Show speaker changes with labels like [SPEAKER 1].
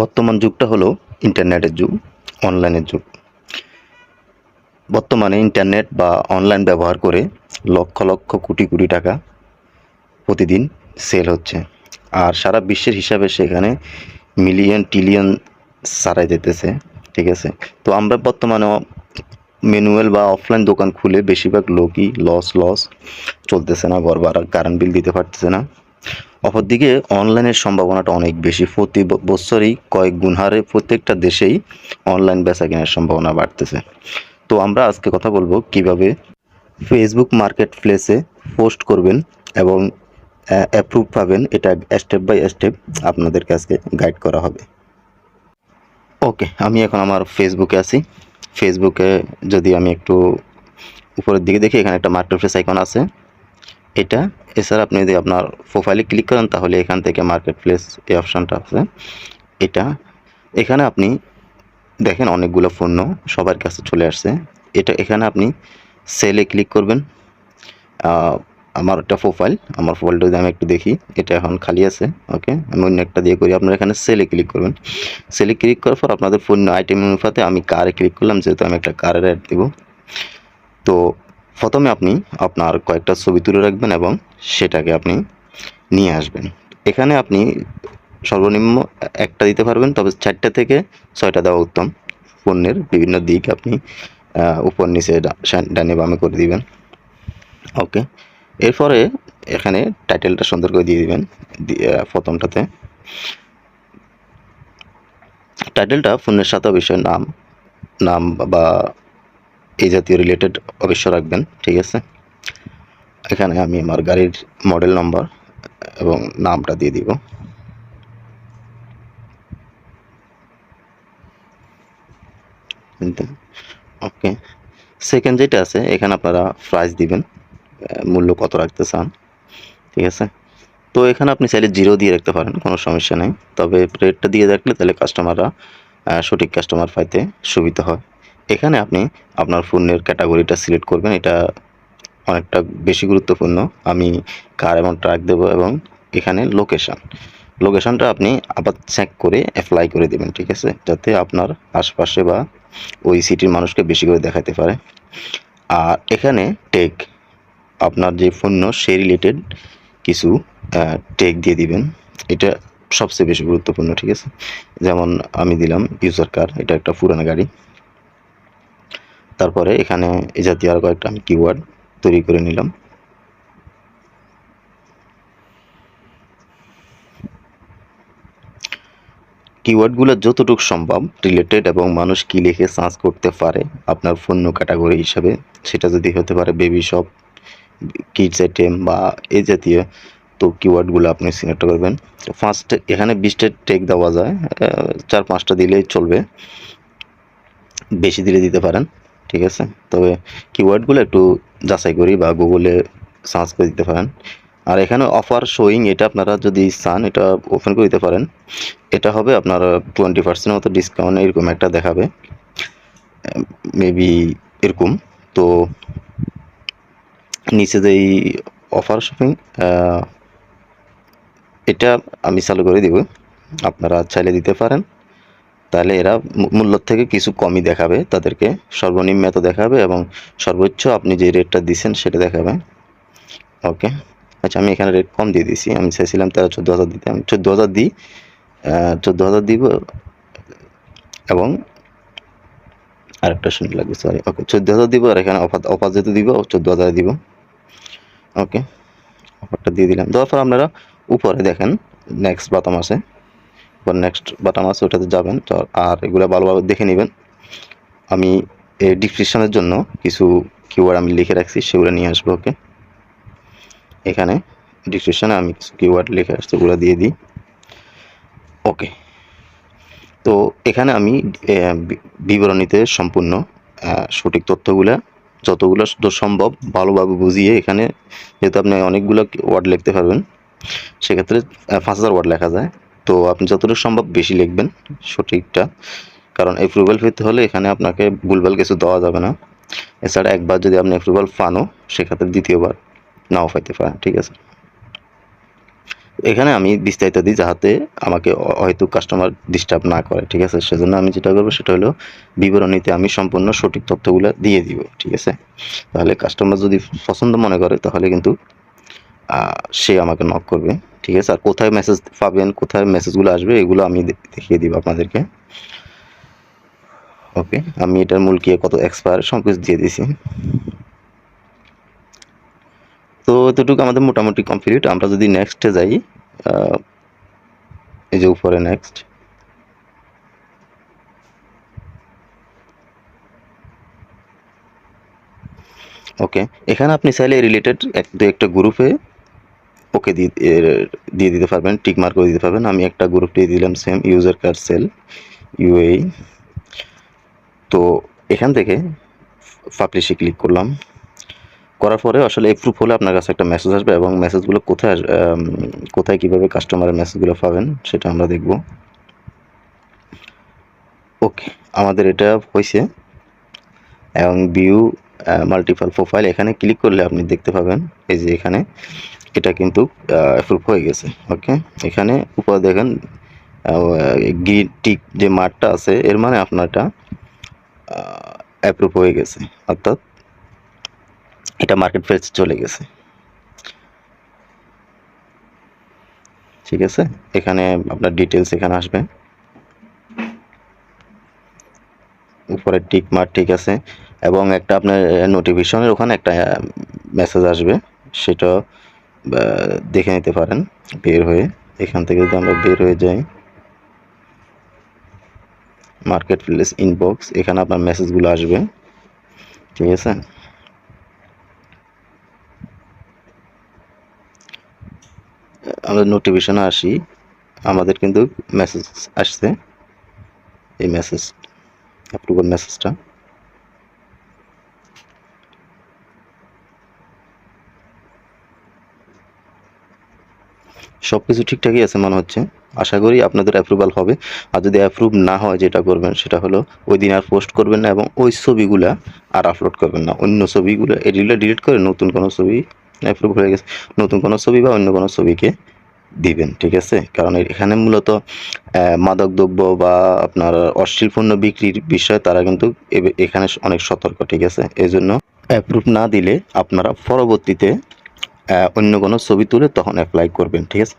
[SPEAKER 1] বর্তমান যুগটা হলো ইন্টারনেটের যুগ, অনলাইনের যুগ। বর্তমানে ইন্টারনেট বা অনলাইন ব্যবহার করে লক্ষ লক্ষ কোটি কোটি টাকা প্রতিদিন সেল হচ্ছে। আর সারা বিশ্বের হিসাবে সেখানে মিলিয়ন, টিলিয়ন সারাই যেতেছে, ঠিক আছে? তো আমরা বর্তমানে ম্যানুয়াল বা অফলাইন দোকান খুলে বেশিরভাগ লোকই লস লস চলতেছে না, ঘর কারেন্ট বিল দিতে পারতেছে না। অপরদিকে অনলাইনের সম্ভাবনাটা অনেক বেশি। প্রতি বছরই কয়েক গুণ হারে প্রত্যেকটা দেশেই অনলাইন বেচা কেনার সম্ভাবনা বাড়তেছে। তো আমরা আজকে কথা বলব কীভাবে ফেসবুক মার্কেট প্লেসে পোস্ট করবেন এবং অ্যাপ্রুভ পাবেন। এটা স্টেপ বাই স্টেপ আপনাদেরকে আজকে গাইড করা হবে। ওকে আমি এখন আমার ফেসবুকে আছি। ফেসবুকে যদি আমি একটু উপরের দিকে দেখি, এখানে একটা মার্কেট প্লেস আইকন আছে। এটা। এছাড়া আপনি যদি আপনার প্রোফাইলে ক্লিক করেন, তাহলে এখান থেকে মার্কেট প্লেস এই অপশানটা আছে। এটা। এখানে আপনি দেখেন অনেকগুলো পণ্য সবার কাছে চলে আসছে। এটা এখানে আপনি সেলে ক্লিক করবেন। আমার একটা প্রোফাইল আমার প্রোফাইলটা যদি আমি একটু দেখি, এটা এখন খালি আছে, ওকে? আমি অন্য একটা দিয়ে করি, আপনারা এখানে সেলে ক্লিক করবেন। সেলে ক্লিক করার পর আপনাদের পণ্য আইটেম অনুপাতে আমি কারে ক্লিক করলাম, যেহেতু আমি একটা কারের অ্যাড দেবো। তো প্রথমে আপনি আপনার কয়েকটা ছবি তুলে রাখবেন এবং সেটাকে আপনি নিয়ে আসবেন। এখানে আপনি সর্বনিম্ন একটা দিতে পারবেন, তবে চারটা থেকে ছয়টা দেওয়া উত্তম। পণ্যের বিভিন্ন দিক আপনি উপর, নিচে ডানে, বামে করে দিবেন। ওকে। এরপরে এখানে টাইটেলটা সুন্দর করে দিয়ে দিবেন প্রথমটাতে। টাইটেলটা পণ্যের সাথে অবশ্যই নাম নাম বা এই জাতীয় রিলেটেড অবশ্য রাখবেন, ঠিক আছে? এখানে আমি আমার গাড়ির মডেল নম্বর এবং নামটা দিয়ে দিব। ওকে সেকেন্ড যেটা আছে, এখানে আপনারা প্রাইস দিবেন মূল্য কত রাখতে চান, ঠিক আছে? তো এখানে আপনি চাইলে জিরো দিয়ে রাখতে পারেন, কোনো সমস্যা নেই। তবে রেটটা দিয়ে রাখলে তাহলে কাস্টমাররা সঠিক কাস্টমার পাইতে সুবিধা হয়। এখানে আপনি আপনার ফোনের ক্যাটাগরিটা সিলেক্ট করবেন। এটা অনেকটা বেশি গুরুত্বপূর্ণ। আমি কার এবং ট্রাক দেবো এবং এখানে লোকেশান। লোকেশানটা আপনি আবার চেক করে অ্যাপ্লাই করে দেবেন, ঠিক আছে? যাতে আপনার আশপাশে বা ওই সিটির মানুষকে বেশি করে দেখাতে পারে। আর এখানে টেক আপনার যে পণ্য, সে রিলেটেড কিছু টেক দিয়ে দিবেন। এটা সবচেয়ে বেশি গুরুত্বপূর্ণ, ঠিক আছে? যেমন আমি দিলাম ইউজার কার এটা একটা পুরানো গাড়ি। তারপরে এখানে এই জাতীয় আর কয়েকটা আমি কিওয়ার্ড তৈরি করে নিলাম। কিওয়ার্ডগুলো যতটুকু সম্ভব রিলেটেড এবং মানুষ কি লিখে সার্চ করতে পারে আপনার পণ্য ক্যাটাগরি হিসাবে, সেটা যদি হতে পারে বেবি শপ কিডস আইটেম বা এই জাতীয়, তো কিওয়ার্ডগুলো আপনি সিলেক্ট করবেন। ফার্স্ট এখানে বিশটা টেক দেওয়া যায় চার পাঁচটা দিলেই চলবে। বেশি দিলে দিতে পারেন। ঠিক আছে? তবে কিওয়ার্ডগুলো একটু যাচাই করি বা গুগলে সার্চ করে দিতে পারেন। আর এখানে অফার শোয়িং এটা আপনারা যদি চান, এটা ওপেন করে দিতে পারেন। এটা হবে আপনার টোয়েন্টি পার্সেন্ট মতো ডিসকাউন্ট এরকম একটা দেখাবে। মেবি এরকম। তো নিচে যেই অফার শপিং এটা আমি চালু করে দিব। আপনারা চাইলে দিতে পারেন। তাহলে এরা মূ- মূল্য থেকে কিছু কমই দেখাবে তাদেরকে। সর্বনিম্ন এত দেখাবে এবং সর্বোচ্চ আপনি যে রেটটা দিচ্ছেন সেটা দেখাবে। ওকে? আচ্ছা আমি এখানে রেট কম দিয়ে দিছি। আমি চাইছিলাম তারা চোদ্দ হাজার দিতে। আমি চোদ্দ হাজার দিই চোদ্দ হাজার দিব এবং আরেকটা শুনে লাগবে সরি ওকে, চোদ্দ হাজার দিব আর এখানে অফার অফার যেহেতু দিব, চোদ্দ হাজার দিব। ওকে? অফারটা দিয়ে দিলাম। দেওয়ার পর আপনারা উপরে দেখেন নেক্সট বাটাম আছে। এবার নেক্সট বাটাম আছে ওটাতে যাবেন। তো আর এগুলো ভালোভাবে দেখে নেবেন। আমি এই ডিসক্রিপশনের জন্য কিছু কিওয়ার্ড আমি লিখে রাখছি, সেগুলো নিয়ে আসব, ওকে? এখানে ডিসক্রিপশনে আমি কিছু কিওয়ার্ড লিখে আসছি, ওগুলো দিয়ে দিই। ওকে। তো এখানে আমি বিবরণীতে সম্পূর্ণ সঠিক তথ্যগুলো, যতগুলো সম্ভব ভালোভাবে বুঝিয়ে এখানে যেহেতু আপনি অনেকগুলো ওয়ার্ড লিখতে পারবেন, সেক্ষেত্রে পাঁচ হাজার ওয়ার্ড লেখা যায়। তো আপনি যতটুকু সম্ভব বেশি লিখবেন সঠিকটা। কারণ অ্যাপ্রুভাল পেতে হলে এখানে আপনাকে ভুলভাল কিছু দেওয়া যাবে না। এছাড়া একবার যদি আপনি অ্যাপ্রুভাল পানও, সেক্ষেত্রে দ্বিতীয়বার নাও পাইতে পারেন, ঠিক আছে? এখানে আমি বিস্তারিত দিই যাতে আমাকে হয়তো কাস্টমার ডিস্টার্ব না করে, ঠিক আছে? সেজন্য আমি যেটা করব সেটা হলো বিবরণীতে আমি সম্পূর্ণ সঠিক তথ্যগুলো দিয়ে দিব, ঠিক আছে? তাহলে কাস্টমার যদি পছন্দ মনে করে, তাহলে কিন্তু সে আমাকে নক করবে, ঠিক আছে? আর কোথায় মেসেজ পাবেন, কোথায় মেসেজগুলো আসবে, এগুলো আমি দেখিয়ে দিব আপনাদেরকে। ওকে আমি এটার মূল কি, কত এক্সপায়ার সব কিছু দিয়ে দিছি। তো এতটুকু আমাদের মোটামুটি কমপ্লিট আমরা যদি নেক্সটে যাই এই যে উপরে নেক্সট ওকে এখানে আপনি চাইলে রিলেটেড এক, দু একটা গ্রুপে ওকে দিয়ে দিয়ে দিতে পারবেন, টিক মার্ক করে দিতে পারবেন। আমি একটা গ্রুপ দিয়ে দিলাম same user card sell UAE তো এখান থেকে পাবলিশে ক্লিক করলাম। করার পরে আসলে এপ্রুভ হলে আপনার কাছে একটা মেসেজ আসবে এবং মেসেজগুলো কোথায় কোথায় কীভাবে কাস্টমারের মেসেজগুলো পাবেন সেটা আমরা দেখব। ওকে আমাদের এটা হয়েছে। এবং ভিউ মাল্টিপাল প্রোফাইল এখানে ক্লিক করলে আপনি দেখতে পাবেন। এই যে এখানে এটা কিন্তু অ্যাপ্রুভ হয়ে গেছে ওকে এখানে উপরে দেখেন গ্রিন টিক যে মার্কটা আছে, এর মানে আপনার এটা অ্যাপ্রুভ হয়ে গেছে, অর্থাৎ এটা মার্কেট প্লেস চলে গেছে। ঠিক আছে? এখানে আপনার ডিটেলস এখানে আসবে। উপরে টিক মার্ক ঠিক আছে, এবং একটা আপনার নোটিফিকেশনের ওখানে একটা মেসেজ আসবে, সেটা দেখে নিতে পারেন, বের হয়ে। এখান থেকে যদি আমরা বের হয়ে যাই মার্কেট প্লেস ইনবক্স এখানে আপনার মেসেজগুলো আসবে। ঠিক আছে? আমরা নোটিফিকেশনে আসি, আমাদের কিন্তু মেসেজ আসছে। এই মেসেজ অ্যাপ্রুভাল মেসেজটা সব কিছু ঠিকঠাকই আছে মনে হচ্ছে। আশা করি আপনাদের অ্যাপ্রুভাল হবে। আর যদি অ্যাপ্রুভ না হয় যেটা করবেন সেটা হলো ওই দিন আর পোস্ট করবেন না এবং ওই ছবিগুলা আর আপলোড করবেন না। অন্য ছবিগুলো এগুলো ডিলিট করে নতুন কোনো ছবি অ্যাপ্রুভ হয়ে গেছে। নতুন কোনো ছবি বা অন্য কোনো ছবিকে দিবেন ঠিক আছে? কারণ এখানে মূলত আহ, মাদকদ্রব্য বা আপনার অশ্লীল পণ্য বিক্রির বিষয়ে তারা কিন্তু এখানে অনেক সতর্ক ঠিক আছে? এই জন্য অ্যাপ্রুভ না দিলে আপনারা পরবর্তীতে অন্য কোনো ছবি তুলে তখন অ্যাপ্লাই করবেন ঠিক আছে?